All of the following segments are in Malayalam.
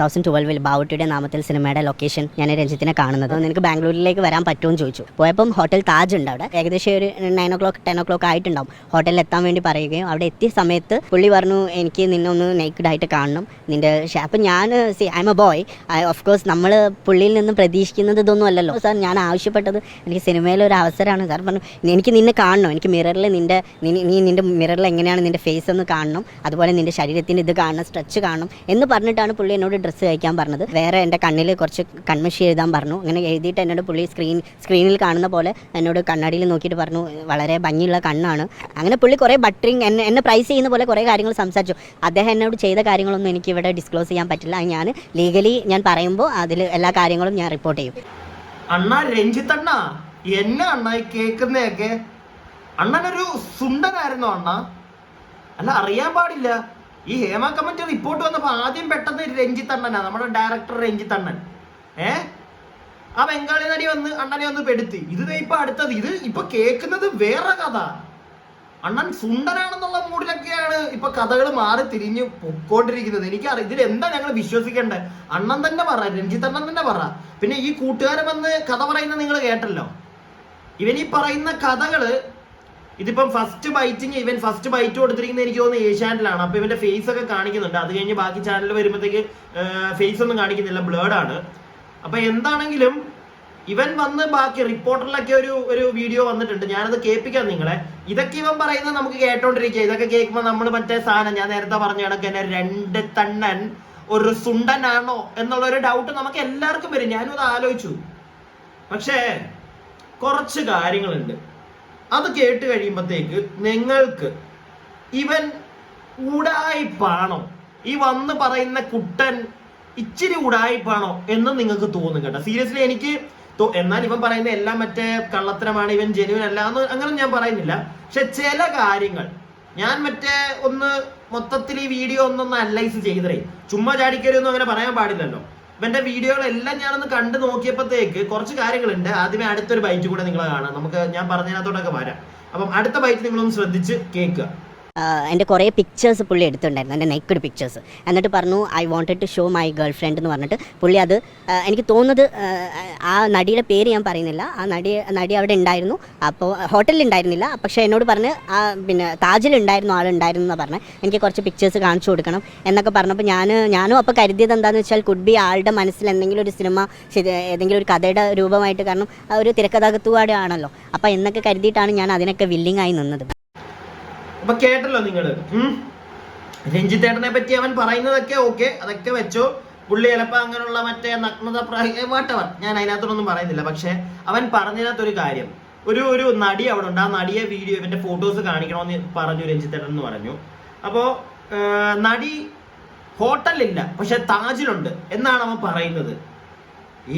തൗസൻഡ് ട്വൽവിൽ ബാവുട്ടിയുടെ നാമത്തിൽ സിനിമയുടെ ലൊക്കേഷൻ ഞാൻ രഞ്ജിത്തിനെ കാണുന്നത്. നിനക്ക് ബാംഗ്ലൂരിലേക്ക് വരാൻ പറ്റുമെന്ന് ചോദിച്ചു. പോയപ്പം ഹോട്ടൽ താജ് ഉണ്ട് അവിടെ. ഏകദേശം ഒരു nine o'clock ten o'clock ആയിട്ടുണ്ടാവും ഹോട്ടലിൽ എത്താൻ വേണ്ടി പറയുകയും അവിടെ എത്തിയ സമയത്ത് പുള്ളി പറഞ്ഞു എനിക്ക് നിന്നെ ഒന്ന് നേക്കഡ് ആയിട്ട് കാണണം. നിന്റെ അപ്പം ഞാൻ C I M A boy of course നമ്മൾ പുള്ളിയിൽ നിന്നും പ്രതീക്ഷിക്കുന്നത് ഇതൊന്നും അല്ലല്ലോ. സാർ ഞാൻ ആവശ്യപ്പെട്ടത് എനിക്ക് സിനിമയിൽ ഒരു അവസരമാണ്. സാർ പറഞ്ഞു എനിക്ക് നിന്നെ കാണണം. എനിക്ക് മിററിൽ നിന്റെ നീ നിന്റെ മിററിൽ എങ്ങനെയാണ് നിന്റെ ഫേസ് ഒന്ന് കാണണം. അതുപോലെ നിന്റെ ശരീരത്തിന്റെ ഇത് കാണണം സ്ട്രെച്ച് കാണണം. എന്ന് പറഞ്ഞിട്ടാണ് പുള്ളി എന്നോട് ഡ്രസ്സ് തയ്ക്കാൻ പറഞ്ഞത്. വേറെ എന്റെ കണ്ണിൽ കുറച്ച് കൺമഷി എഴുതാൻ പറഞ്ഞു. അങ്ങനെ എഴുതിയിട്ട് എന്നോട് പുള്ളി സ്ക്രീൻ സ്ക്രീനിൽ കാണുന്ന പോലെ എന്നോട് കണ്ണാടിയിൽ നോക്കിയിട്ട് പറഞ്ഞു വളരെ ഭംഗിയുള്ള കണ്ണാണ്. അങ്ങനെ പുള്ളി കുറേ ബട്ടറിങ് എന്നെ എന്നെ പ്രൈസ് ചെയ്യുന്ന പോലെ കുറേ കാര്യങ്ങൾ സംസാരിച്ചു. അദ്ദേഹം എന്നോട് ചെയ്ത കാര്യങ്ങളൊന്നും എനിക്ക് ഇവിടെ ഡിസ്ക്ലോസ് ചെയ്യാൻ പറ്റില്ല. ഞാൻ ലീഗലി ഞാൻ പറയുമ്പോൾ അതിൽ എല്ലാ കാര്യങ്ങളും ഞാൻ റിപ്പോർട്ട് ചെയ്യും. അണ്ണ രഞ്ജിത്തണ്ണ എന്നെ അണ്ണ കേൾക്കുന്നതൊക്കെ അണ്ണനൊരു സുണ്ടനായിരുന്നോ അണ്ണ? അല്ല അറിയാൻ പാടില്ല. ഈ ഹേമ കമ്മിറ്റി റിപ്പോർട്ട് വന്നപ്പോൾ ആദ്യം പെട്ടെന്ന് രഞ്ജിത്ത് അണ്ണനാ നമ്മുടെ ഡയറക്ടർ രഞ്ജിത്ത് അണ്ണൻ. ഏ? ആ ബംഗാളി നടി വന്ന് അണ്ണനെ ഒന്ന് പെടുത്തി. ഇത് ഇപ്പൊ അടുത്തത്. ഇത് ഇപ്പൊ കേൾക്കുന്നത് വേറെ കഥ. അണ്ണൻ സുണ്ടനാണെന്നുള്ള മൂഡിലൊക്കെയാണ് ഇപ്പൊ കഥകൾ മാറി തിരിഞ്ഞ് പൊക്കോണ്ടിരിക്കുന്നത്. എനിക്കറിയാം. ഇതിൽ എന്താ ഞങ്ങൾ വിശ്വസിക്കേണ്ടത്? അണ്ണൻ തന്നെ പറ രഞ്ജിത്ത് അണ്ണൻ തന്നെ പറ. പിന്നെ ഈ കൂട്ടുകാരൻ വന്ന് കഥ പറയുന്നത് നിങ്ങൾ കേട്ടല്ലോ. ഇവൻ ഈ പറയുന്ന കഥകൾ ഇതിപ്പം ഫസ്റ്റ് ബൈറ്റിങ് ഇവൻ ഫസ്റ്റ് ബൈറ്റ് കൊടുത്തിരിക്കുന്നത് എനിക്ക് തോന്നുന്നു ഏഷ്യാനിലാണ് അപ്പൊ ഇവന്റെ ഫേസ് ഒക്കെ കാണിക്കുന്നുണ്ട്. അത് കഴിഞ്ഞ് ബാക്കി ചാനൽ വരുമ്പോഴത്തേക്ക് ഫേസ് ഒന്നും കാണിക്കുന്നില്ല. ബ്ലേഡ് ആണ്. അപ്പൊ എന്താണെങ്കിലും ഇവൻ വന്ന് ബാക്കി റിപ്പോർട്ടറിലൊക്കെ ഒരു ഒരു വീഡിയോ വന്നിട്ടുണ്ട്. ഞാനത് കേൾപ്പിക്കാം നിങ്ങളെ. ഇതൊക്കെ ഇവൻ പറയുന്നത് നമുക്ക് കേട്ടോണ്ടിരിക്കുക. ഇതൊക്കെ കേൾക്കുമ്പോൾ നമ്മൾ മറ്റേ സാധനം ഞാൻ നേരത്തെ പറഞ്ഞ കണക്ക് തന്നെ രണ്ട് തണ്ണൻ ഒരു സുണ്ടനാണോ എന്നുള്ള ഒരു ഡൗട്ട് നമുക്ക് എല്ലാവർക്കും വരും. ഞാനും അത് ആലോചിച്ചു. പക്ഷേ കുറച്ച് കാര്യങ്ങളുണ്ട്. അത് കേട്ട് കഴിയുമ്പോഴത്തേക്ക് നിങ്ങൾക്ക് ഇവൻ ഉടായിപ്പാണോ ഈ വന്ന് പറയുന്ന കുട്ടൻ ഇച്ചിരി ഉടായിപ്പാണോ എന്ന് നിങ്ങൾക്ക് തോന്നും കേട്ടോ. സീരിയസ്ലി എനിക്ക് എന്നാൽ ഇവൻ പറയുന്ന എല്ലാം മറ്റേ കള്ളത്തരമാണ് ഇവൻ ജെനുവൻ അല്ല എന്ന് അങ്ങനെ ഞാൻ പറയുന്നില്ല. പക്ഷെ ചില കാര്യങ്ങൾ ഞാൻ മറ്റേ ഒന്ന് മൊത്തത്തിൽ ഈ വീഡിയോ ഒന്നൊന്ന് അനലൈസ് ചെയ്തേ ചുമ്മാ ചാടിക്കരുതൊന്നും അങ്ങനെ പറയാൻ പാടില്ലല്ലോ. ഇവന്റെ വീഡിയോകളെല്ലാം ഞാനൊന്ന് കണ്ടു നോക്കിയപ്പോഴത്തേക്ക് കുറച്ച് കാര്യങ്ങളുണ്ട്. ആദ്യമേ അടുത്തൊരു ബൈറ്റ് കൂടെ നിങ്ങൾ കാണാം. നമുക്ക് ഞാൻ പറഞ്ഞതിനകത്തോട്ടൊക്കെ വരാം. അപ്പം അടുത്ത ബൈറ്റ് നിങ്ങളൊന്ന് ശ്രദ്ധിച്ച് കേൾക്കുക. എന്റെ കുറേ പിക്ചേഴ്സ് പുള്ളി എടുത്തിട്ടുണ്ടായിരുന്നു എന്റെ നെക്കഡ് പിക്ചേഴ്സ് എന്നിട്ട് പറഞ്ഞു I wanted to show my girlfriend എന്ന് പറഞ്ഞിട്ട് പുള്ളി അത് എനിക്ക് തോന്നുന്നത് ആ നടിയുടെ പേര് ഞാൻ പറയുന്നില്ല. ആ നടി നടി അവിടെ ഉണ്ടായിരുന്നു. അപ്പോൾ ഹോട്ടലിൽ ഉണ്ടായിരുന്നില്ല. പക്ഷേ എന്നോട് പറഞ്ഞ് ആ പിന്നെ താജിൽ ഉണ്ടായിരുന്നു ആളുണ്ടായിരുന്നു എന്ന് പറഞ്ഞ്. എനിക്ക് കുറച്ച് പിക്ചേഴ്സ് കാണിച്ചു കൊടുക്കണം എന്നൊക്കെ പറഞ്ഞപ്പോൾ ഞാൻ ഞാനും അപ്പോൾ കരുതിയത് എന്താണെന്ന് വെച്ചാൽ കുഡ് ബി ആളുടെ മനസ്സിൽ എന്തെങ്കിലും ഒരു സിനിമ ഏതെങ്കിലും ഒരു കഥയുടെ രൂപമായിട്ട് കാരണം ഒരു തിരക്കഥാകത്തുവാടെ ആണല്ലോ. അപ്പോൾ എന്നൊക്കെ കരുതിയിട്ടാണ് ഞാൻ അതിനൊക്കെ വില്ലിംഗ് ആയി നിന്നത്. അപ്പൊ കേട്ടല്ലോ നിങ്ങൾ. രഞ്ജിത്തേട്ടനെ പറ്റി അവൻ പറയുന്നതൊക്കെ ഓക്കെ. അതൊക്കെ വെച്ചോ. പുള്ളി ചിലപ്പോ അങ്ങനെയുള്ള മറ്റേ നഗ്നത വാട്ടവർ ഞാൻ അതിനകത്തോടൊന്നും പറയുന്നില്ല. പക്ഷെ അവൻ പറഞ്ഞതിനകത്തൊരു കാര്യം. ഒരു ഒരു നടി അവിടെ ഉണ്ട്. ആ നടിയെ വീഡിയോ ഇവന്റെ ഫോട്ടോസ് കാണിക്കണമെന്ന് പറഞ്ഞു രഞ്ജിത്തേട്ടൻ എന്ന് പറഞ്ഞു. അപ്പോ ആ, നടി ഹോട്ടലില്ല. പക്ഷെ താജിലുണ്ട്. എന്നാണ് അവൻ പറയുന്നത്.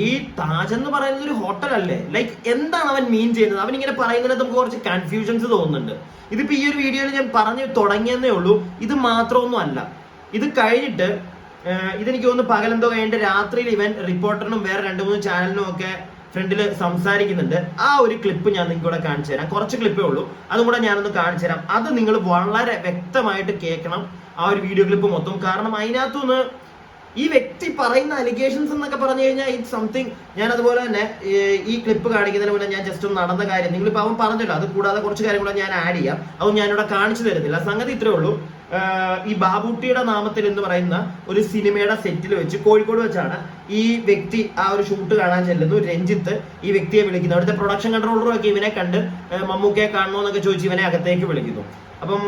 ഈ താജ് എന്ന് പറയുന്നത് ഒരു ഹോട്ടൽ അല്ലേ ലൈക്ക് എന്താണ് അവൻ മീൻ ചെയ്യുന്നത്? അവൻ ഇങ്ങനെ പറയുന്നത് നമുക്ക് കുറച്ച് കൺഫ്യൂഷൻസ് തോന്നുന്നുണ്ട്. ഇതിപ്പോ ഈ ഒരു വീഡിയോയിൽ ഞാൻ പറഞ്ഞു തുടങ്ങിയെന്നേ ഉള്ളൂ. ഇത് മാത്രമൊന്നും അല്ല ഇത് കഴിഞ്ഞിട്ട് ഇതെനിക്ക് തോന്നുന്നു പകലെന്തോ കഴിഞ്ഞിട്ട് രാത്രിയിൽ ഇവൻ റിപ്പോർട്ടറിനും വേറെ രണ്ട് മൂന്ന് ചാനലിനും ഒക്കെ ഫ്രണ്ടിൽ സംസാരിക്കുന്നുണ്ട്. ആ ഒരു ക്ലിപ്പ് ഞാൻ നിങ്ങൾക്ക് ഇവിടെ കാണിച്ചു തരാം. കുറച്ച് ക്ലിപ്പേ ഉള്ളൂ. അതും കൂടെ ഞാനൊന്ന് കാണിച്ചു തരാം. അത് നിങ്ങൾ വളരെ വ്യക്തമായിട്ട് കേൾക്കണം ആ ഒരു വീഡിയോ ക്ലിപ്പ് മൊത്തം. കാരണം അതിനകത്തുനിന്ന് ഈ വ്യക്തി പറയുന്ന അലിഗേഷൻസ് എന്നൊക്കെ പറഞ്ഞു കഴിഞ്ഞാൽ ഇറ്റ് സംതിങ് ഞാൻ അതുപോലെ തന്നെ ഈ ക്ലിപ്പ് കാണിക്കുന്നതിന് മുന്നേ ഞാൻ ജസ്റ്റ് ഒന്ന് നടന്ന കാര്യം നിങ്ങൾ അവൻ പറഞ്ഞല്ലോ അത് കൂടാതെ കുറച്ച് കാര്യം കൂടെ ഞാൻ ആഡ് ചെയ്യാം. അത് ഞാനിവിടെ കാണിച്ചു തരുന്നില്ല. സംഗതി ഇത്രേ ഉള്ളൂ. ഈ ബാബുട്ടിയുടെ നാമത്തിൽ എന്ന് പറയുന്ന ഒരു സിനിമയുടെ സെറ്റിൽ വെച്ച് കോഴിക്കോട് വെച്ചാണ് ഈ വ്യക്തി ആ ഒരു ഷൂട്ട് കാണാൻ ചെല്ലുന്നു. രഞ്ജിത്ത് ഈ വ്യക്തിയെ വിളിക്കുന്നു. അവിടുത്തെ പ്രൊഡക്ഷൻ കൺട്രോളറും ഒക്കെ ഇവനെ കണ്ട് മമ്മൂക്കയെ കാണണമെന്നൊക്കെ ചോദിച്ച് ഇവനെ അകത്തേക്ക് വിളിക്കുന്നു. അപ്പം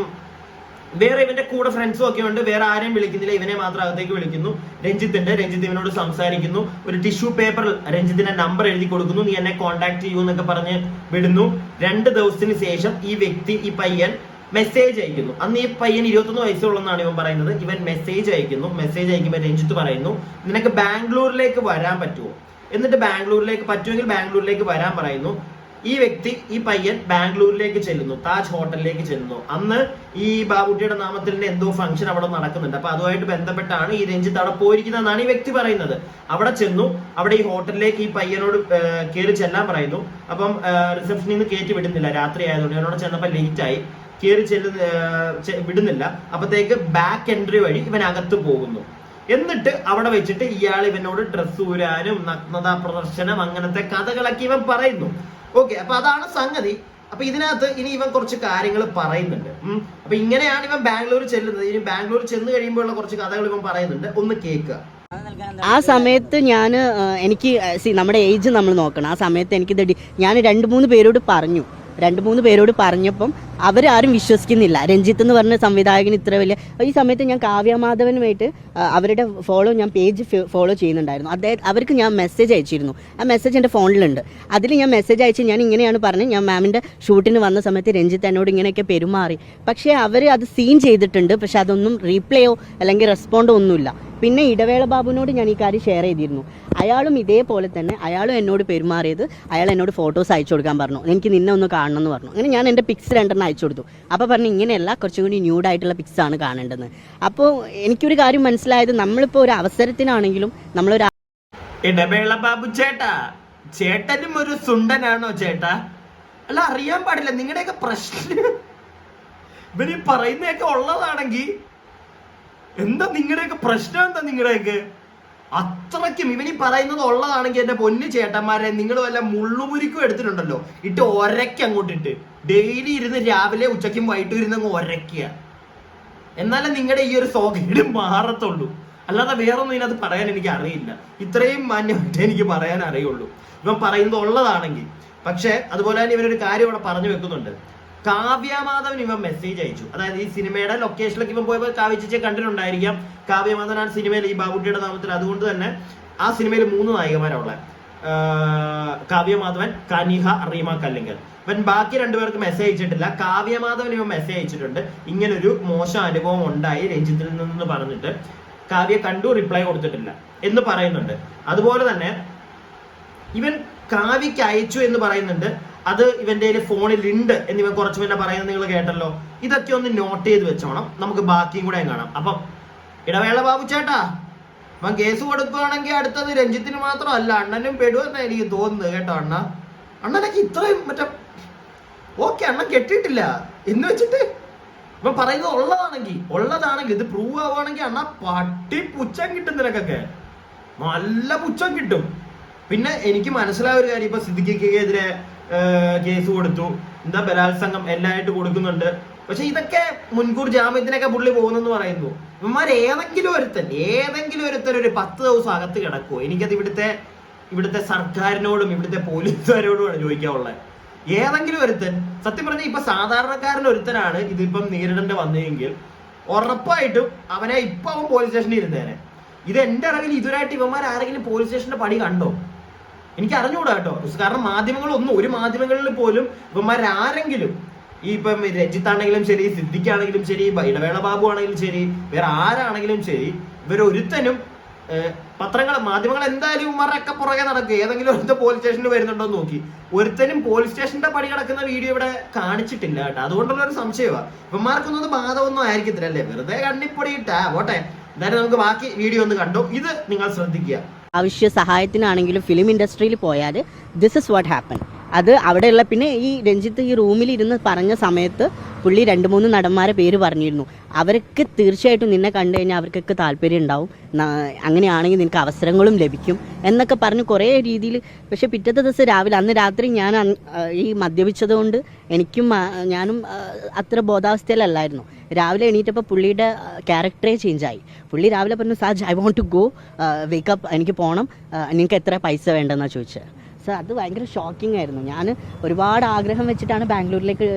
വേറെ ഇവന്റെ കൂടെ ഫ്രണ്ട്സും ഒക്കെ ഉണ്ട്. വേറെ ആരെയും വിളിക്കുന്നില്ല. ഇവനെ മാത്രം അകത്തേക്ക് വിളിക്കുന്നു. രഞ്ജിത്തിന്റെ രഞ്ജിത്ത് ഇവനോട് സംസാരിക്കുന്നു. ഒരു ടിഷ്യൂ പേപ്പറിൽ രഞ്ജിത്തിന്റെ നമ്പർ എഴുതി കൊടുക്കുന്നു. നീ എന്നെ കോൺടാക്ട് ചെയ്യൂ എന്നൊക്കെ പറഞ്ഞ് വിടുന്നു. രണ്ട് ദിവസത്തിന് ശേഷം ഈ വ്യക്തി ഈ പയ്യൻ മെസ്സേജ് അയക്കുന്നു. അന്ന് ഈ പയ്യൻ ഇരുപത്തൊന്ന് വയസ്സുള്ളതെന്നാണ് ഇവൻ പറയുന്നത്. ഇവൻ മെസ്സേജ് അയക്കുന്നു. മെസ്സേജ് അയക്കുമ്പോൾ രഞ്ജിത്ത് പറയുന്നു നിനക്ക് ബാംഗ്ലൂരിലേക്ക് വരാൻ പറ്റുമോ? എന്നിട്ട് ബാംഗ്ലൂരിലേക്ക് പറ്റുമെങ്കിൽ ബാംഗ്ലൂരിലേക്ക് വരാൻ പറയുന്നു. ഈ വ്യക്തി ഈ പയ്യൻ ബാംഗ്ലൂരിലേക്ക് ചെല്ലുന്നു താജ് ഹോട്ടലിലേക്ക് ചെല്ലുന്നു. അന്ന് ഈ ബാബുട്ടിയുടെ നാമത്തിൽ എന്തോ ഫംഗ്ഷൻ അവിടെ നടക്കുന്നുണ്ട്. അപ്പൊ അതുമായിട്ട് ബന്ധപ്പെട്ടാണ് ഈ രഞ്ജിത്ത് അവിടെ പോയിരിക്കുന്നതെന്നാണ് ഈ വ്യക്തി പറയുന്നത്. അവിടെ ചെന്നു അവിടെ ഈ ഹോട്ടലിലേക്ക് ഈ പയ്യനോട് കയറി ചെല്ലാൻ പറയുന്നു. അപ്പം റിസപ്ഷനിൽ നിന്ന് കയറ്റി വിടുന്നില്ല. രാത്രി ആയതുകൊണ്ട് ഞാനവിടെ ചെന്നപ്പോൾ ലേറ്റ് ആയി. കയറി ചെല്ലുന്ന വിടുന്നില്ല. അപ്പത്തേക്ക് ബാക്ക് എൻട്രി വഴി ഇവൻ അകത്ത് പോകുന്നു. എന്നിട്ട് അവിടെ വെച്ചിട്ട് ഇയാൾ ഇവനോട് ഡ്രസ്സ് ഊരാനും നഗ്നതാ പ്രദർശനം അങ്ങനത്തെ കഥകളൊക്കെ ഇവൻ പറയുന്നു. ഓക്കെ അപ്പൊ അതാണ് സംഗതി. അപ്പൊ ഇതിനകത്ത് ഇനി ഇവൻ കുറച്ച് കാര്യങ്ങൾ പറയുന്നുണ്ട്. അപ്പൊ ഇങ്ങനെയാണ് ഇവൻ ബാംഗ്ലൂർ ചെല്ലുന്നത്. ഇനി ബാംഗ്ലൂർ ചെന്ന് കഴിയുമ്പോഴുള്ള കുറച്ച് കഥകൾ ഇവൻ പറയുന്നുണ്ട്. ഒന്ന് കേൾക്കുക. ആ സമയത്ത് ഞാൻ എനിക്ക് നമ്മുടെ ഏജ് നമ്മൾ നോക്കണം. ആ സമയത്ത് എനിക്ക് ഞാൻ രണ്ട് മൂന്ന് പേരോട് പറഞ്ഞു. രണ്ട് മൂന്ന് പേരോട് പറഞ്ഞപ്പം അവരാരും വിശ്വസിക്കുന്നില്ല. രഞ്ജിത്ത് എന്ന് പറഞ്ഞ സംവിധായകൻ ഇത്ര വലിയ ഈ സമയത്ത് ഞാൻ കാവ്യമാധവനുമായിട്ട് അവരുടെ ഫോളോ ഞാൻ പേജ് ഫോളോ ചെയ്യുന്നുണ്ടായിരുന്നു. അദ്ദേഹം അവർക്ക് ഞാൻ മെസ്സേജ് അയച്ചിരുന്നു. ആ മെസ്സേജ് എന്റെ ഫോണിലുണ്ട്. അതിൽ ഞാൻ മെസ്സേജ് അയച്ച് ഞാൻ ഇങ്ങനെയാണ് പറഞ്ഞത്. ഞാൻ മാമിന്റെ ഷൂട്ടിന് വന്ന സമയത്ത് രഞ്ജിത്ത് എന്നോട് ഇങ്ങനെയൊക്കെ പെരുമാറി. പക്ഷേ അവർ അത് സീൻ ചെയ്തിട്ടുണ്ട്. പക്ഷെ അതൊന്നും റീപ്ലേയോ അല്ലെങ്കിൽ റെസ്പോണ്ടോ ഒന്നുമില്ല. പിന്നെ ഇടവേള ബാബുവിനോട് ഞാൻ ഈ കാര്യം ഷെയർ ചെയ്തിരുന്നു. അയാളും ഇതേപോലെ തന്നെ അയാളും എന്നോട് പെരുമാറിയത് അയാൾ എന്നോട് ഫോട്ടോസ് അയച്ചു കൊടുക്കാൻ പറഞ്ഞു. എനിക്ക് നിന്നെ ഒന്ന് കാണണം എന്ന് പറഞ്ഞു. അങ്ങനെ ഞാൻ എന്റെ പിക്സ് രണ്ടെണ്ണം അയച്ചു കൊടുത്തു. അപ്പോൾ പറഞ്ഞു ഇങ്ങനെയല്ല കുറച്ചും കൂടി ന്യൂഡായിട്ടുള്ള പിക്സ് ആണ് കാണേണ്ടത്. അപ്പോൾ എനിക്കൊരു കാര്യം മനസ്സിലായത് നമ്മളിപ്പോൾ ഒരു അവസരത്തിനാണെങ്കിലും നമ്മളൊരു ഇടവേള ബാബു ചേട്ടാ ചേട്ടനും ഒരു സുണ്ടനാണോ ചേട്ടാ? അല്ല അറിയാൻ പാടില്ല. നിങ്ങളുടെയൊക്കെ പ്രശ്നം. ഇവർ പറയുന്നതൊക്കെ ഉള്ളതാണെങ്കിൽ എന്താ നിങ്ങളുടെയൊക്കെ പ്രശ്നം എന്താ നിങ്ങളുടെയൊക്കെ? അത്രയ്ക്കും ഇവനീ പറയുന്നത് ഉള്ളതാണെങ്കിൽ എന്റെ പൊന്നു ചേട്ടന്മാരെ നിങ്ങൾ വല്ല മുള്ളുമുരിക്കും എടുത്തിട്ടുണ്ടല്ലോ. ഇട്ട് ഒരയ്ക്ക് അങ്ങോട്ട് ഇട്ട്. ഡെയിലി ഇരുന്ന് രാവിലെ ഉച്ചയ്ക്കും വൈകിട്ടും ഇരുന്ന് അങ്ങ് ഒരയ്ക്കുക. എന്നാലേ നിങ്ങളുടെ ഈ ഒരു സോകേട് മാറത്തുള്ളൂ. അല്ലാതെ വേറൊന്നും ഇതിനകത്ത് പറയാൻ എനിക്ക് അറിയില്ല. ഇത്രയും മാന്യമായിട്ട് എനിക്ക് പറയാൻ അറിയുള്ളൂ. ഇവൻ പറയുന്നത് ഉള്ളതാണെങ്കിൽ. പക്ഷേ അതുപോലെ തന്നെ ഇവനൊരു കാര്യം ഇവിടെ പറഞ്ഞു വെക്കുന്നുണ്ട്. കാവ്യമാധവൻ ഇവൻ മെസ്സേജ് അയച്ചു. അതായത് ഈ സിനിമയുടെ ലൊക്കേഷനിലേക്ക് ഇവൻ പോയപ്പോൾ കാവ്യ ചേച്ചിയെ കണ്ടിട്ടുണ്ടായിരിക്കാം. കാവ്യമാധവനാണ് സിനിമയിൽ ഈ ബാബുട്ടിയുടെ നാമത്തിൽ. അതുകൊണ്ട് തന്നെ ആ സിനിമയിൽ മൂന്ന് നായികമാരുള്ള കാവ്യമാധവൻ കനിഹ റീമ കല്ലിങ്കൽ. ഇവൻ ബാക്കി രണ്ടുപേർക്ക് മെസ്സേജ് അയച്ചിട്ടില്ല. കാവ്യമാധവൻ ഇവൻ മെസ്സേജ് അയച്ചിട്ടുണ്ട്. ഇങ്ങനൊരു മോശം അനുഭവം ഉണ്ടായി രഞ്ജിത്തിൽ നിന്ന് പറഞ്ഞിട്ട്. കാവ്യ കണ്ടു റിപ്ലൈ കൊടുത്തിട്ടില്ല എന്ന് പറയുന്നുണ്ട്. അതുപോലെ തന്നെ ഇവൻ കാവ്യക്ക് അയച്ചു എന്ന് പറയുന്നുണ്ട്. അത് ഇവന്റെ ഫോണിൽ ഉണ്ട് എന്ന് ഇവൻ കുറച്ച് മുന്നേ പറയുന്നത് നിങ്ങൾ കേട്ടല്ലോ. ഇതൊക്കെ ഒന്ന് നോട്ട് ചെയ്ത് വെച്ചോണം. നമുക്ക് ബാക്കിയും കൂടെ കാണാം. അപ്പം ഇടവേള ബാബു ചേട്ടാ അവൻ കേസ് കൊടുക്കുകയാണെങ്കിൽ അടുത്തത് രഞ്ജിത്തിന് മാത്രമല്ല അണ്ണനും പെടുവെന്നാ എനിക്ക് തോന്നുന്നത് കേട്ടോ അണ്ണ. അണ്ണനൊക്കെ ഇത്രയും മറ്റേ ഓക്കെ അണ്ണൻ കെട്ടിയിട്ടില്ല. എന്ന് വെച്ചിട്ട് ഇവൻ പറയുന്നത് ഉള്ളതാണെങ്കിൽ ഉള്ളതാണെങ്കിൽ ഇത് പ്രൂവ് ആവുകയാണെങ്കിൽ അണ്ണ പട്ടി പുച്ഛം കിട്ടും നിനക്കൊക്കെ. നല്ല പുച്ഛം കിട്ടും. പിന്നെ എനിക്ക് മനസ്സിലായ ഒരു കാര്യം ഇപ്പൊ സിദ്ദിഖിക്കെതിരെ കേസ് കൊടുത്തു. എന്താ ബലാത്സംഗം? എല്ലായിട്ട് കൊടുക്കുന്നുണ്ട്. പക്ഷെ ഇതൊക്കെ മുൻകൂർ ജാമ്യത്തിനൊക്കെ പുള്ളി പോകുന്നെന്ന് പറയുന്നു. ഇവന്മാർ ഏതെങ്കിലും ഒരുത്തൻ ഏതെങ്കിലും ഒരുത്തൻ ഒരു പത്ത് ദിവസം അകത്ത് കിടക്കുമോ എനിക്കത് ഇവിടുത്തെ ഇവിടുത്തെ സർക്കാരിനോടും ഇവിടുത്തെ പോലീസുകാരോടുമാണ് ചോദിക്കാനുള്ളത് ഏതെങ്കിലും ഒരുത്തൻ സത്യം പറഞ്ഞാൽ ഇപ്പൊ സാധാരണക്കാരൻ ഒരുത്തനാണ് ഇതിപ്പം നേരിടേണ്ടി വന്നതെങ്കിൽ ഉറപ്പായിട്ടും അവനെ ഇപ്പൊ അവൻ പോലീസ് സ്റ്റേഷനിൽ ഇരുന്നേനെ. ഇത് എന്റെ അറിവിൽ ഇതുവരായിട്ട് ഇവന്മാർ ആരെങ്കിലും പോലീസ് സ്റ്റേഷന്റെ പടി കണ്ടോ? എനിക്ക് അറിഞ്ഞുകൂടാ കേട്ടോ കാരണം മാധ്യമങ്ങളൊന്നും ഒരു മാധ്യമങ്ങളിൽ പോലും ഇവന്മാരാരെങ്കിലും ഈ ഇപ്പം രഞ്ജിത്താണെങ്കിലും ശരി സിദ്ദിഖാണെങ്കിലും ശരി ഇടവേള ബാബു ആണെങ്കിലും ശരി വേറെ ആരാണെങ്കിലും ശരി ഇവരൊരുത്തനും പത്രങ്ങൾ മാധ്യമങ്ങൾ എന്തായാലും ഇവന്മാരൊക്കെ പുറകെ നടക്കുക ഏതെങ്കിലും ഒരുത്ത പോലീസ് സ്റ്റേഷനിൽ വരുന്നുണ്ടോ നോക്കി. ഒരുത്തനും പോലീസ് സ്റ്റേഷന്റെ പടി കിടക്കുന്ന വീഡിയോ ഇവിടെ കാണിച്ചിട്ടില്ല കേട്ടോ. അതുകൊണ്ടുള്ള ഒരു സംശയമാണ് ഇവന്മാർക്കൊന്നും ബാധമൊന്നും ആയിരിക്കത്തില്ല അല്ലേ? വെറുതെ കണ്ണിപ്പൊടിയിട്ടാ. പോട്ടെ. എന്തായാലും നമുക്ക് ബാക്കി വീഡിയോ ഒന്ന് കണ്ടു. ഇത് നിങ്ങൾ ശ്രദ്ധിക്കുക. ആവശ്യ സഹായത്തിനാണെങ്കിലും ഫിലിം ഇൻഡസ്ട്രിയിൽ പോയാൽ ദിസ് ഇസ് വാട്ട് ഹാപ്പൻ അത് അവിടെയുള്ള പിന്നെ ഈ രഞ്ജിത്ത് ഈ റൂമിൽ ഇരുന്ന് പറഞ്ഞ സമയത്ത് പുള്ളി രണ്ട് മൂന്ന് നടന്മാരെ പേര് പറഞ്ഞിരുന്നു. അവർക്ക് തീർച്ചയായിട്ടും നിന്നെ കണ്ടു കഴിഞ്ഞാൽ അവർക്കൊക്കെ താല്പര്യം ഉണ്ടാവും. അങ്ങനെയാണെങ്കിൽ നിനക്ക് അവസരങ്ങളും ലഭിക്കും എന്നൊക്കെ പറഞ്ഞ് കുറേ രീതിയിൽ പക്ഷേ പിറ്റത്തെ ദിവസം രാവിലെ അന്ന് രാത്രി ഞാൻ ഈ മദ്യപിച്ചതുകൊണ്ട് എനിക്കും ഞാനും അത്ര ബോധാവസ്ഥയിലല്ലായിരുന്നു. രാവിലെ എണീറ്റപ്പോൾ പുള്ളിയുടെ ക്യാരക്ടറേ ചേഞ്ചായി പുള്ളി രാവിലെ പറഞ്ഞു Saj I want to go wake up എനിക്ക് പോകണം നിങ്ങൾക്ക് എത്ര പൈസ വേണ്ടെന്നാണ് ചോദിച്ചത് സർ അത് ഭയങ്കര ഷോക്കിംഗ് ആയിരുന്നു. ഞാൻ ഒരുപാട് ആഗ്രഹം വെച്ചിട്ടാണ് ബാംഗ്ലൂരിലേക്ക്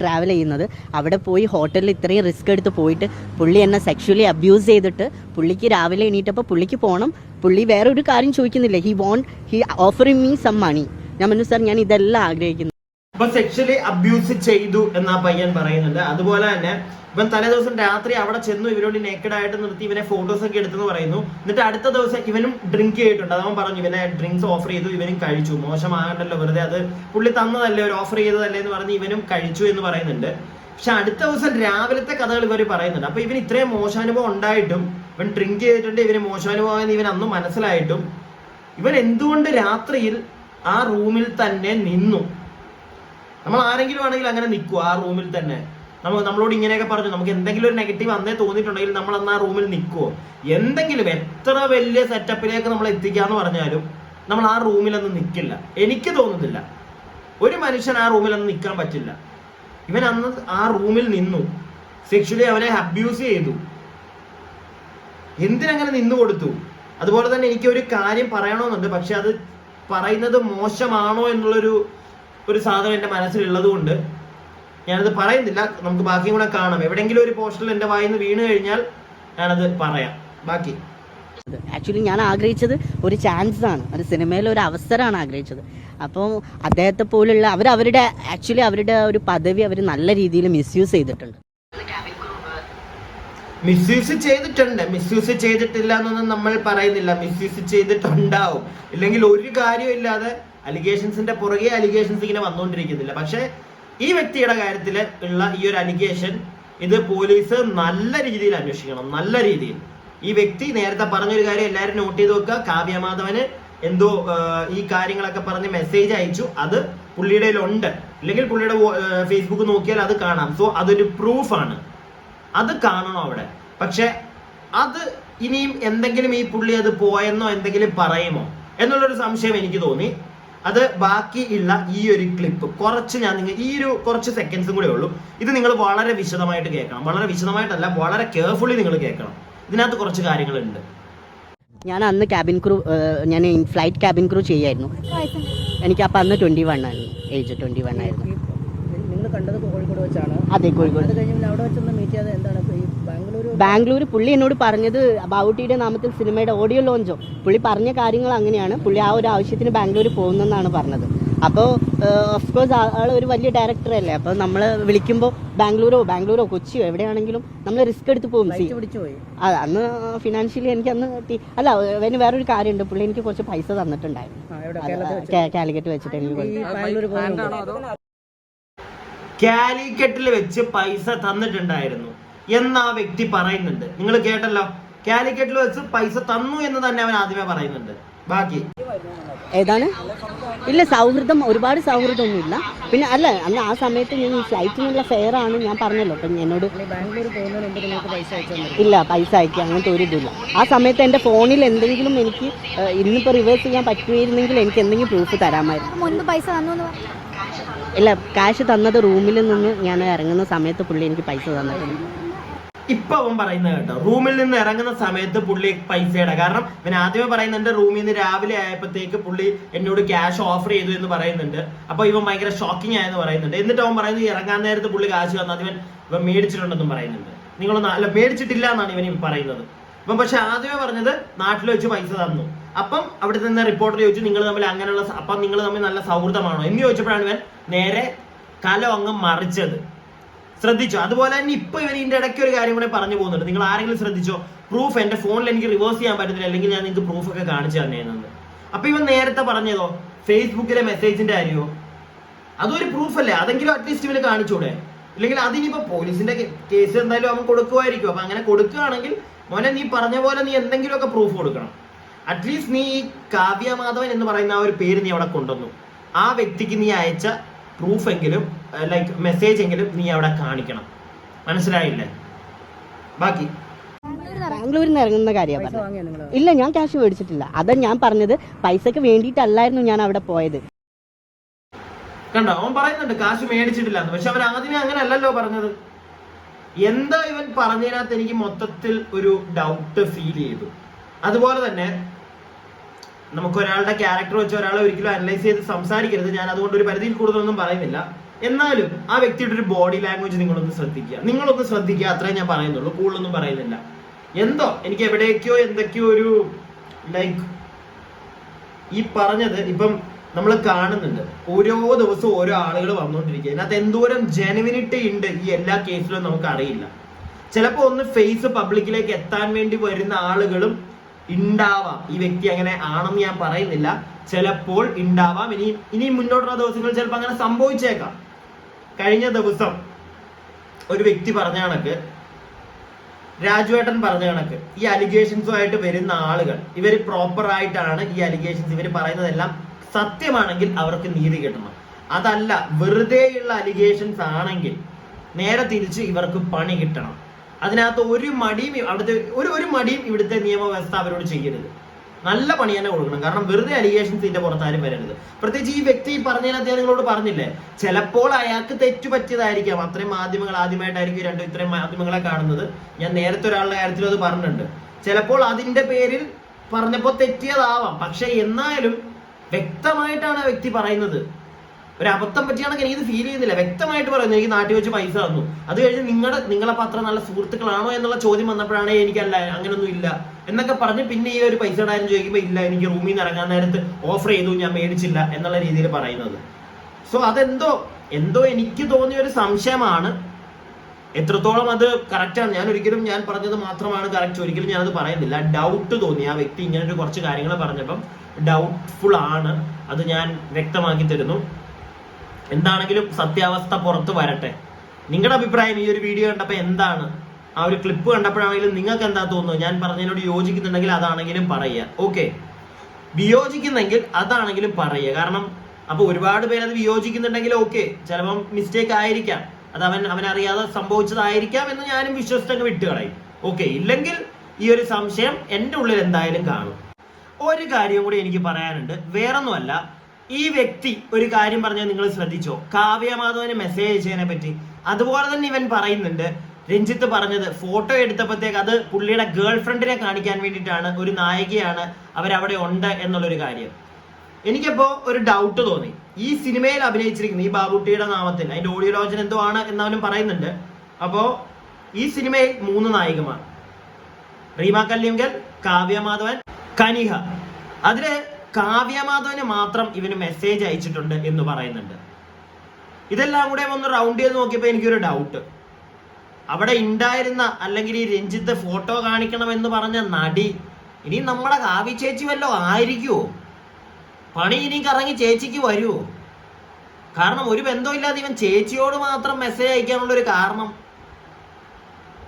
ട്രാവൽ ചെയ്യുന്നത്. അവിടെ പോയി ഹോട്ടലിൽ ഇത്രയും റിസ്ക് എടുത്ത് പോയിട്ട് പുള്ളി എന്നെ സെക്ഷുവലി അബ്യൂസ് ചെയ്തിട്ട് പുള്ളിക്ക് രാവിലെ എണീറ്റപ്പോൾ പുള്ളിക്ക് പോകണം പുള്ളി വേറെ ഒരു കാര്യം ചോദിക്കുന്നില്ല. He want he offering me some money ഞാൻ പറഞ്ഞു സാർ ഞാൻ ഇതെല്ലാം ആഗ്രഹിക്കുന്നു. അപ്പൊ സെക്ഷലി അബ്യൂസ് ചെയ്തു എന്നാ പയ്യൻ പറയുന്നുണ്ട്. അതുപോലെ തന്നെ ഇവൻ തലേ ദിവസം രാത്രി അവിടെ ചെന്നു ഇവരോട് നേക്കഡ് ആയിട്ട് നിർത്തി ഇവനെ ഫോട്ടോസ് ഒക്കെ എടുത്തെന്ന് പറയുന്നു. എന്നിട്ട് അടുത്ത ദിവസം ഇവനും ഡ്രിങ്ക് ചെയ്തിട്ടുണ്ട്. അതവൻ പറഞ്ഞു ഇവനെ ഡ്രിങ്ക്സ് ഓഫർ ചെയ്തു ഇവനും കഴിച്ചു. മോശമാകണ്ടല്ലോ വെറുതെ അത് പുള്ളി തന്നതല്ലേ ഒരു ഓഫർ ചെയ്തതല്ലേ എന്ന് പറഞ്ഞ് ഇവനും കഴിച്ചു എന്ന് പറയുന്നുണ്ട്. പക്ഷെ അടുത്ത ദിവസം രാവിലത്തെ കഥകൾ ഇവർ പറയുന്നുണ്ട്. അപ്പൊ ഇവൻ ഇത്രയും മോശാനുഭവം ഉണ്ടായിട്ടും ഇവൻ ഡ്രിങ്ക് ചെയ്തിട്ടുണ്ട് ഇവന് മോശാനുഭവം എന്ന് ഇവൻ അന്ന് മനസ്സിലായിട്ടും ഇവൻ എന്തുകൊണ്ട് രാത്രിയിൽ ആ റൂമിൽ തന്നെ നിന്നു? നമ്മൾ ആരെങ്കിലും ആണെങ്കിൽ അങ്ങനെ നിൽക്കും ആ റൂമിൽ തന്നെ. നമ്മൾ നമ്മളോട് ഇങ്ങനെയൊക്കെ പറഞ്ഞു. നമുക്ക് എന്തെങ്കിലും ഒരു നെഗറ്റീവ് അന്നേ തോന്നിയിട്ടുണ്ടെങ്കിൽ നമ്മൾ അന്ന് ആ റൂമിൽ നിൽക്കുമോ എന്തെങ്കിലും എത്ര വലിയ സെറ്റപ്പിലേക്ക് നമ്മൾ എത്തിക്കാന്ന് പറഞ്ഞാലും നമ്മൾ ആ റൂമിലൊന്നും നിൽക്കില്ല എനിക്ക് തോന്നുന്നില്ല. ഒരു മനുഷ്യൻ ആ റൂമിലൊന്നും നിൽക്കാൻ പറ്റില്ല. ഇവൻ അന്ന് ആ റൂമിൽ നിന്നു. സെക്ഷലി അവനെ അബ്യൂസ് ചെയ്തു. എന്തിനങ്ങനെ നിന്നു കൊടുത്തു? അതുപോലെ തന്നെ എനിക്ക് ഒരു കാര്യം പറയണമെന്നുണ്ട്. പക്ഷെ അത് പറയുന്നത് മോശമാണോ എന്നുള്ളൊരു ഒരു സാധനം എന്റെ മനസ്സിലുള്ളത് കൊണ്ട് ഞാനത് പറയുന്നില്ല. നമുക്ക് ബാക്കിയും കൂടെ കാണാം. എവിടെങ്കിലും ഒരു പോസ്റ്ററിൽ എന്റെ വായിൽ നിന്ന് വീണ് കഴിഞ്ഞാൽ ഞാനത് പറയാം. ബാക്കി. ആക്ച്വലി ഞാൻ ആഗ്രഹിച്ചത് ഒരു ചാൻസ് ആണ്. ഒരു സിനിമയിൽ ഒരു അവസരമാണ് ആഗ്രഹിച്ചത്. അപ്പോൾ അദ്ദേഹത്തെ പോലുള്ള അവർ അവരുടെ ആക്ച്വലി അവരുടെ ഒരു പദവി അവർ നല്ല രീതിയിൽ മിസ്യൂസ് ചെയ്തിട്ടുണ്ട്. മിസ്യൂസ് ചെയ്തിട്ടുണ്ട്. മിസ്യൂസ് ചെയ്തിട്ടില്ല എന്നൊന്നും നമ്മൾ പറയുന്നില്ല. മിസ്യൂസ് ചെയ്തിട്ടുണ്ടാവും. ഇല്ലെങ്കിൽ ഒരു കാര്യമില്ലാതെ അലിഗേഷൻസിന്റെ പുറകെ അലിഗേഷൻസ് ഇങ്ങനെ വന്നുകൊണ്ടിരിക്കുന്നില്ല. പക്ഷെ ഈ വ്യക്തിയുടെ കാര്യത്തിൽ ഉള്ള ഈ ഒരു അലിഗേഷൻ ഇത് പോലീസ് നല്ല രീതിയിൽ അന്വേഷിക്കണം നല്ല രീതിയിൽ. ഈ വ്യക്തി നേരത്തെ പറഞ്ഞൊരു കാര്യം എല്ലാവരും നോട്ട് ചെയ്ത് വെക്കുക. കാവ്യമാധവന് എന്തോ ഈ കാര്യങ്ങളൊക്കെ പറഞ്ഞ് മെസ്സേജ് അയച്ചു. അത് പുള്ളിയുടെ ഉണ്ട് അല്ലെങ്കിൽ പുള്ളിയുടെ ഫേസ്ബുക്ക് നോക്കിയാൽ അത് കാണാം. സോ അതൊരു പ്രൂഫാണ് അത് കാണണം അവിടെ. പക്ഷെ അത് ഇനിയും എന്തെങ്കിലും ഈ പുള്ളി അത് പോയെന്നോ എന്തെങ്കിലും പറയുമോ? എന്നുള്ളൊരു സംശയം എനിക്ക് തോന്നി. അത് ബാക്കി ഉള്ള ഈ ഒരു ക്ലിപ്പ് കുറച്ച് ഞാൻ നിങ്ങൾ ഈ ഒരു കുറച്ച് സെക്കൻഡ്സും കൂടെ ഉള്ളൂ. ഇത് നിങ്ങൾ വളരെ വിശദമായിട്ട് കേൾക്കണം വളരെ വിശദമായിട്ടല്ല വളരെ കെയർഫുള്ളി നിങ്ങൾ കേൾക്കണം ഇതിനകത്ത് കുറച്ച് കാര്യങ്ങളുണ്ട്. ഞാൻ അന്ന് ക്യാബിൻ ക്രൂ ഞാൻ ഫ്ലൈറ്റ് ക്യാബിൻ ക്രൂ ചെയ്യായിരുന്നു. എനിക്ക് അപ്പൊ അന്ന് ട്വന്റി വൺ ആയിരുന്നു ഏജ് ട്വന്റി വൺ ആയിരുന്നു. നിങ്ങൾ കണ്ടത് കോഴിക്കോട് വെച്ചാണ്. അതെ കോഴിക്കോട്. അത് കഴിഞ്ഞ് പിന്നെ അവിടെ വെച്ചൊന്ന് മീറ്റ് ചെയ്യാതെ എന്താണ്? ബാംഗ്ലൂർ ബാംഗ്ലൂർ പുള്ളി എന്നോട് പറഞ്ഞത് ബാവുട്ടിയുടെ നാമത്തിൽ സിനിമയുടെ ഓഡിയോ ലോഞ്ചോ. പുള്ളി പറഞ്ഞ കാര്യങ്ങൾ അങ്ങനെയാണ്. പുള്ളി ആ ഒരു ആവശ്യത്തിന് ബാംഗ്ലൂർ പോകുന്നെന്നാണ് പറഞ്ഞത്. അപ്പോൾ ഓഫ് കോഴ്സ് ആൾ ഒരു വലിയ ഡയറക്ടർ അല്ലേ? അപ്പോൾ നമ്മൾ വിളിക്കുമ്പോൾ ബാംഗ്ലൂരോ ബാംഗ്ലൂരോ കൊച്ചിയോ എവിടെയാണെങ്കിലും നമ്മൾ റിസ്ക് എടുത്ത് പോകും. സീ ഫ്ലൈറ്റ് പിടിച്ചു പോയി. ആ, അന്ന് ഫിനാൻഷ്യലി എനിക്ക് അന്ന് അല്ല അതിന് വേറൊരു കാര്യമുണ്ട്. പുള്ളി എനിക്ക് കുറച്ച് പൈസ തന്നിട്ടുണ്ടായിരുന്നു. അത് കാലിക്കറ്റ് വെച്ചിട്ട് എനിക്ക് കാലിക്കറ്റിൽ വെച്ച് പൈസ തന്നിട്ടുണ്ടായിരുന്നു. എന്ന് ആ വ്യക്തി പറയുന്നുണ്ട്. നിങ്ങൾ കേട്ടല്ലോ. കാലിക്കറ്റിൽ വെച്ച് പൈസ തന്നു എന്ന് തന്നെ അവൻ ആദ്യമേ പറയുന്നുണ്ട്. ബാക്കി. ഏതാണ്? ഇല്ല സൗഹൃദം ഒരുപാട് സൗഹൃദമൊന്നുമില്ല. പിന്നെ അല്ല അന്ന് ആ സമയത്ത് ഞാൻ ഈ ഫ്ലൈറ്റിനുള്ള ഫെയർ ആണ് ഞാൻ പറഞ്ഞല്ലോ. അപ്പം എന്നോട് ബാംഗ്ലൂർ പോകുന്നതിന് നിങ്ങൾക്ക് പൈസ അയച്ചു ഇല്ല പൈസ അയക്കുക അങ്ങനത്തെ ഒരു ഇതില്ല. ആ സമയത്ത് എന്റെ ഫോണിൽ എന്തെങ്കിലും എനിക്ക് ഇന്നിപ്പോൾ റിവേഴ്സ് ചെയ്യാൻ പറ്റുമായിരുന്നെങ്കിൽ എനിക്ക് എന്തെങ്കിലും പ്രൂഫ് തരാമായിരുന്നു. മുൻപ് പൈസ തന്നു എന്ന് പറഞ്ഞു. ഇല്ല ക്യാഷ് തന്നത് റൂമിൽ നിന്ന് ഞാൻ ഇറങ്ങുന്ന സമയത്ത് പുള്ളി എനിക്ക് പൈസ തന്നിട്ടുണ്ട്. ഇപ്പൊ അവൻ പറയുന്നത് കേട്ടോ റൂമിൽ നിന്ന് ഇറങ്ങുന്ന സമയത്ത് പുള്ളി പൈസയുടെ കാരണം ഇവൻ ആദ്യമേ പറയുന്നുണ്ട് റൂമിൽ നിന്ന് രാവിലെ ആയപ്പോഴത്തേക്ക് പുള്ളി എന്നോട് ക്യാഷ് ഓഫർ ചെയ്തു എന്ന് പറയുന്നുണ്ട്. അപ്പൊ ഇവൻ ഭയങ്കര ഷോക്കിംഗ് ആയെന്ന് പറയുന്നുണ്ട്. എന്നിട്ട് അവൻ പറയുന്നത് ഇറങ്ങാൻ നേരത്ത് പുള്ളി കാശ് തന്നത് ഇവൻ ഇവൻ മേടിച്ചിട്ടുണ്ടെന്നും പറയുന്നുണ്ട്. നിങ്ങൾ അല്ല മേടിച്ചിട്ടില്ല എന്നാണ് ഇവൻ പറയുന്നത്. ഇപ്പം പക്ഷെ ആദ്യമേ പറഞ്ഞത് നാട്ടിൽ വെച്ച് പൈസ തന്നു. അപ്പം അവിടെ നിന്ന് റിപ്പോർട്ടർ ചോദിച്ചു നിങ്ങൾ തമ്മിൽ അങ്ങനെയുള്ള അപ്പം നിങ്ങൾ തമ്മിൽ നല്ല സൗഹൃദമാണോ? എന്ന് ചോദിച്ചപ്പോഴാണ് ഇവൻ നേരെ കലം അങ്ങ് മറിച്ചത്. ശ്രദ്ധിച്ചോ? അതുപോലെ തന്നെ ഇപ്പൊ ഇവൻ ഇതിന്റെ ഇടയ്ക്ക് ഒരു കാര്യം കൂടെ പറഞ്ഞു പോകുന്നുണ്ട്. നിങ്ങൾ ആരെങ്കിലും ശ്രദ്ധിച്ചോ? പ്രൂഫ് എന്റെ ഫോണിൽ എനിക്ക് റിവേഴ്സ് ചെയ്യാൻ പറ്റുന്നില്ല അല്ലെങ്കിൽ ഞാൻ നിങ്ങൾക്ക് പ്രൂഫ് ഒക്കെ കാണിച്ചു തന്നേന്നത് അപ്പൊ ഇവൻ നേരത്തെ പറഞ്ഞതോ? ഫേസ്ബുക്കിലെ മെസ്സേജിന്റെ കാര്യമോ അതൊരു പ്രൂഫ് അല്ലേ? അതെങ്കിലും അറ്റ്ലീസ്റ്റ് ഇവന് കാണിച്ചൂടെ? ഇല്ലെങ്കിൽ അതിനിപ്പോ പോലീസിന്റെ കേസ് എന്തായാലും അവൻ കൊടുക്കുമായിരിക്കും. അപ്പൊ അങ്ങനെ കൊടുക്കുകയാണെങ്കിൽ മോനെ നീ പറഞ്ഞ പോലെ നീ എന്തെങ്കിലുമൊക്കെ പ്രൂഫ് കൊടുക്കണം. അറ്റ്ലീസ്റ്റ് നീ ഈ കാവ്യ മാധവൻ എന്ന് പറയുന്ന ആ ഒരു പേര് നീ അവിടെ കൊണ്ടുവന്നു. ആ വ്യക്തിക്ക് നീ അയച്ച പ്രൂഫ് എങ്കിലും ലൈക്ക് മെസ്സേജ് എങ്കിലും നീ അവിടെ കാണിക്കണം. മനസ്സിലായില്ലേ? ബാക്കി. ബാംഗ്ലൂരിൽ നിന്ന് ഇറങ്ങുന്ന കാര്യമാണ് പറഞ്ഞത്. ഇല്ല ഞാൻ ക്യാഷ് മേടിച്ചിട്ടില്ല. അതാ ഞാൻ പറഞ്ഞത്. പൈസക്ക് വേണ്ടിയിട്ടല്ലായിരുന്നു ഞാൻ അവിടെ പോയത്. കണ്ടോ? അവൻ പറയുന്നുണ്ട് കാശ് മേടിച്ചിട്ടില്ല എന്ന് പക്ഷെ അവൻ ആദ്യമേ അങ്ങനെ അല്ലല്ലോ പറഞ്ഞത്. എന്താ ഇവൻ പറഞ്ഞതിനകത്ത് എനിക്ക് മൊത്തത്തിൽ ഒരു ഡൗട്ട് ഫീൽ ചെയ്തു. അതുപോലെ തന്നെ നമുക്ക് ഒരാളുടെ ക്യാരക്ടർ വെച്ച് ഒരാളെ ഒരിക്കലും അനലൈസ് ചെയ്ത് സംസാരിക്കരുത്. ഞാൻ അതുകൊണ്ട് ഒരു പരിധിയിൽ കൂടുതലൊന്നും പറയുന്നില്ല. എന്നാലും ആ വ്യക്തിയുടെ ഒരു ബോഡി ലാംഗ്വേജ് നിങ്ങളൊന്ന് ശ്രദ്ധിക്കുക. നിങ്ങളൊന്ന് ശ്രദ്ധിക്കുക. അത്രേ ഞാൻ പറയുന്നുള്ളൂ. കൂടുതലൊന്നും പറയുന്നില്ല. എന്തോ? എനിക്ക് എവിടേക്കോ എന്തൊക്കെയോ ഒരു ലൈക്ക് ഈ പറഞ്ഞത് ഇപ്പം നമ്മൾ കാണുന്നുണ്ട്. ഓരോ ദിവസവും ഓരോ ആളുകൾ വന്നുകൊണ്ടിരിക്കുക അതിനകത്ത് എന്തോരം ജെനുവിനിറ്റി ഉണ്ട് ഈ എല്ലാ കേസിലും നമുക്ക് അറിയില്ല. ചിലപ്പോൾ ഒന്ന് ഫേസ് പബ്ലിക്കിലേക്ക് എത്താൻ വേണ്ടി വരുന്ന ആളുകളും ഉണ്ടാവാം ഈ വ്യക്തി അങ്ങനെ ആണെന്ന് ഞാൻ പറയുന്നില്ല. ചിലപ്പോൾ ഉണ്ടാവാം ഇനി ഇനി മുന്നോട്ടുള്ള ദിവസങ്ങൾ ചിലപ്പോൾ അങ്ങനെ സംഭവിച്ചേക്കാം. കഴിഞ്ഞ ദിവസം ഒരു വ്യക്തി പറഞ്ഞ കണക്ക് രാജുവേട്ടൻ പറഞ്ഞ കണക്ക് ഈ അലിഗേഷൻസുമായിട്ട് വരുന്ന ആളുകൾ ഇവർ പ്രോപ്പർ ആയിട്ടാണ് ഈ അലിഗേഷൻസ് ഇവർ പറയുന്നതെല്ലാം സത്യമാണെങ്കിൽ അവർക്ക് നീതി കിട്ടണം. അതല്ല വെറുതെയുള്ള അലിഗേഷൻസ് ആണെങ്കിൽ നേരെ തിരിച്ച് ഇവർക്ക് പണി കിട്ടണം. അതിനകത്ത് ഒരു മടിയും അവിടുത്തെ ഒരു ഒരു മടിയും ഇവിടുത്തെ നിയമവ്യവസ്ഥ അവരോട് ചെയ്യരുത്. നല്ല പണി തന്നെ കൊടുക്കണം. കാരണം വെറുതെ അലിഗേഷൻസ് ഇതിന്റെ പുറത്താരും വരരുത്. പ്രത്യേകിച്ച് ഈ വ്യക്തി പറഞ്ഞതിനകത്ത് ഞാൻ നിങ്ങളോട് പറഞ്ഞില്ലേ? ചിലപ്പോൾ അയാൾക്ക് തെറ്റു പറ്റിയതായിരിക്കാം. അത്രയും മാധ്യമങ്ങൾ ആദ്യമായിട്ടായിരിക്കും രണ്ടും ഇത്രയും മാധ്യമങ്ങളെ കാണുന്നത്. ഞാൻ നേരത്തെ ഒരാളുടെ കാര്യത്തിൽ അത് പറഞ്ഞിട്ടുണ്ട്. ചിലപ്പോൾ അതിന്റെ പേരിൽ പറഞ്ഞപ്പോൾ തെറ്റിയതാവാം. പക്ഷെ എന്നാലും വ്യക്തമായിട്ടാണ് ആ വ്യക്തി പറയുന്നത്. ഒരു അബദ്ധം പറ്റിയാണെങ്കിൽ എനിക്കിത് ഫീൽ ചെയ്യുന്നില്ല. വ്യക്തമായിട്ട് പറയുന്നു എനിക്ക് നാട്ടിൽ വെച്ച് പൈസ തന്നു. അത് കഴിഞ്ഞ് നിങ്ങളുടെ നിങ്ങളെ പത്രം നല്ല സുഹൃത്തുക്കളാണോ എന്നുള്ള ചോദ്യം വന്നപ്പോഴാണ് എനിക്കല്ല അങ്ങനൊന്നും ഇല്ല എന്നൊക്കെ പറഞ്ഞ് പിന്നെ ഈ ഒരു പൈസ ഇടാനും ചോദിക്കുമ്പോൾ ഇല്ല എനിക്ക് റൂമിൽ നിന്ന് ഇറങ്ങാൻ നേരത്ത് ഓഫർ ചെയ്തു ഞാൻ മേടിച്ചില്ല എന്നുള്ള രീതിയിൽ പറയുന്നത്. സോ അതെന്തോ എന്തോ എനിക്ക് തോന്നിയ ഒരു സംശയമാണ്. എത്രത്തോളം അത് കറക്റ്റാണ് ഞാൻ ഒരിക്കലും ഞാൻ പറഞ്ഞത് മാത്രമാണ് കറക്റ്റ് ഒരിക്കലും ഞാനത് പറയുന്നില്ല. ഡൗട്ട് തോന്നി. ആ വ്യക്തി ഇങ്ങനെ ഒരു കുറച്ച് കാര്യങ്ങൾ പറഞ്ഞപ്പം ഡൗട്ട്ഫുൾ ആണ്. അത് ഞാൻ വ്യക്തമാക്കി തരുന്നു. എന്താണെങ്കിലും സത്യാവസ്ഥ പുറത്ത് വരട്ടെ. നിങ്ങളുടെ അഭിപ്രായം ഈ ഒരു വീഡിയോ കണ്ടപ്പോൾ എന്താണ്? ആ ഒരു ക്ലിപ്പ് കണ്ടപ്പോഴാണെങ്കിലും നിങ്ങൾക്ക് എന്താ തോന്നുന്നത് ഞാൻ പറഞ്ഞതിനോട് യോജിക്കുന്നുണ്ടെങ്കിൽ അതാണെങ്കിലും പറയുക. ഓക്കെ വിയോജിക്കുന്നെങ്കിൽ അതാണെങ്കിലും പറയുക. കാരണം അപ്പൊ ഒരുപാട് പേര് അത് വിയോജിക്കുന്നുണ്ടെങ്കിൽ ഓക്കെ ചിലപ്പം മിസ്റ്റേക്ക് ആയിരിക്കാം. അത് അവൻ അവനറിയാതെ സംഭവിച്ചതായിരിക്കാം എന്ന് ഞാനും വിശ്വസിച്ചങ്ങ് വിട്ടുകളയും. ഓക്കെ ഇല്ലെങ്കിൽ ഈ ഒരു സംശയം എന്റെ ഉള്ളിൽ എന്തായാലും കാണും. ഒരു കാര്യം കൂടി എനിക്ക് പറയാനുണ്ട്. വേറൊന്നുമല്ല ഈ വ്യക്തി ഒരു കാര്യം പറഞ്ഞാൽ നിങ്ങൾ ശ്രദ്ധിച്ചോ? കാവ്യ മാധവന് മെസ്സേജ് അയച്ചതിനെ പറ്റി. അതുപോലെ തന്നെ ഇവൻ പറയുന്നുണ്ട് രഞ്ജിത്ത് പറഞ്ഞത് ഫോട്ടോ എടുത്തപ്പോഴത്തേക്ക് അത് പുള്ളിയുടെ ഗേൾ ഫ്രണ്ടിനെ കാണിക്കാൻ വേണ്ടിയിട്ടാണ് ഒരു നായികയാണ് അവരവിടെ ഉണ്ട് എന്നുള്ളൊരു കാര്യം. എനിക്കപ്പോ ഒരു ഡൗട്ട് തോന്നി. ഈ സിനിമയിൽ അഭിനയിച്ചിരിക്കുന്ന ഈ ബാബുട്ടിയുടെ നാമത്തിൽ അതിന്റെ ഓഡിയോ എന്തോ ആണ് എന്നവനും പറയുന്നുണ്ട്. അപ്പോ ഈ സിനിമയിൽ മൂന്ന് നായികമാർ. റീമ കല്ലിങ്കൽ കാവ്യ മാധവൻ കനിഹ. അതിൽ കാവ്യ മാധവന് മാത്രം ഇവന് മെസ്സേജ് അയച്ചിട്ടുണ്ട് എന്ന് പറയുന്നുണ്ട്. ഇതെല്ലാം കൂടെ ഒന്ന് റൗണ്ട് ചെയ്ത് നോക്കിയപ്പോൾ എനിക്കൊരു ഡൗട്ട് അവിടെ ഉണ്ടായിരുന്ന അല്ലെങ്കിൽ ഈ രഞ്ജിത്ത് ഫോട്ടോ കാണിക്കണം എന്ന് പറഞ്ഞ നടി ഇനി നമ്മുടെ കാവ്യ ചേച്ചി വല്ലോ ആയിരിക്കുമോ പണി ഇനി കറങ്ങി ചേച്ചിക്ക് വരുമോ കാരണം ഒരു ബന്ധമില്ലാതെ ഇവൻ ചേച്ചിയോട് മാത്രം മെസ്സേജ് അയക്കാനുള്ള ഒരു കാരണം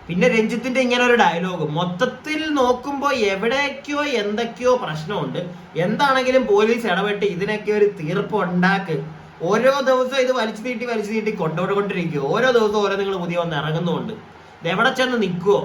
പിന്നെ രഞ്ജിത്തിന്റെ ഇങ്ങനെ ഒരു ഡയലോഗ് മൊത്തത്തിൽ നോക്കുമ്പോൾ എവിടേക്കോ എന്തൊക്കെയോ പ്രശ്നമുണ്ട്. എന്താണെങ്കിലും പോലീസ് ഇടപെട്ട് ഇതിനൊക്കെ ഒരു തീർപ്പ് ഉണ്ടാക്ക്. ഓരോ ദിവസവും ഇത് വലിച്ചു നീട്ടി വലിച്ചു നീട്ടി കൊണ്ടുപോയിക്കൊണ്ടിരിക്കുക ഓരോ ദിവസവും ഓരോ നിങ്ങൾ പുതിയ വന്ന് ഇറങ്ങുന്നുണ്ട് ഇത് എവിടെ ചെന്ന് നിൽക്കുവോ